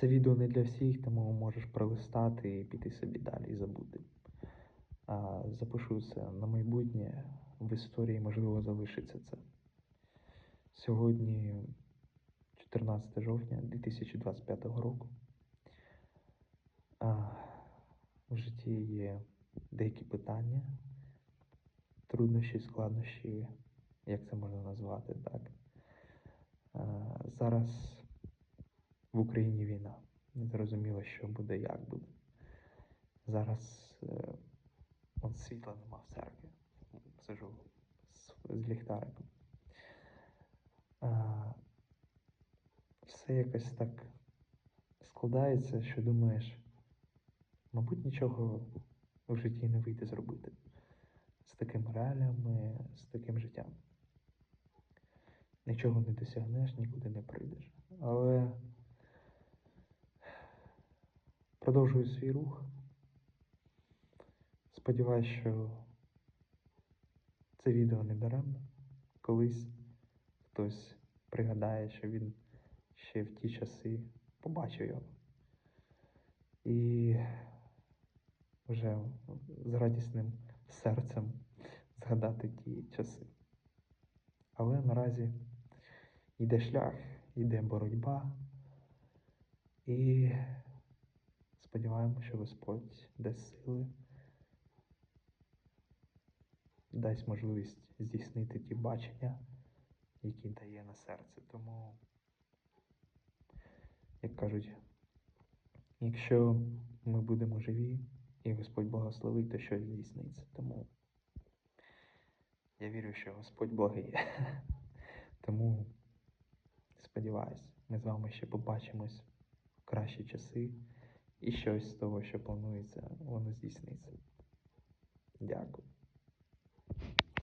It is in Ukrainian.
Це відео не для всіх, тому можеш пролистати і піти собі далі і забути. А, запишу це на майбутнє. В історії, можливо, залишиться це. Сьогодні 14 жовтня 2025 року. А, в житті є деякі питання, труднощі, складнощі, як це можна назвати, так. А, зараз в Україні війна. Не зрозуміло, що буде, як буде. Зараз е, світла нема в церкві. Сижу з, з ліхтариком. А, все якось так складається, що думаєш, мабуть, нічого в житті не вийде зробити з такими реаліями, з таким життям. Нічого не досягнеш, нікуди не прийдеш. Але продовжую свій рух. Сподіваюсь, що це відео не даремно. Колись хтось пригадає, що він ще в ті часи побачив його. І вже з радісним серцем згадати ті часи. Але наразі йде шлях, йде боротьба. І сподіваємося, що Господь дасть сили, дасть можливість здійснити ті бачення, які дає на серце. Тому, як кажуть, якщо ми будемо живі і Господь благословить, то щось здійсниться. Тому я вірю, що Господь благий. Тому сподіваюсь, ми з вами ще побачимось в кращі часи, і щось з того, що планується, воно здійсниться. Дякую.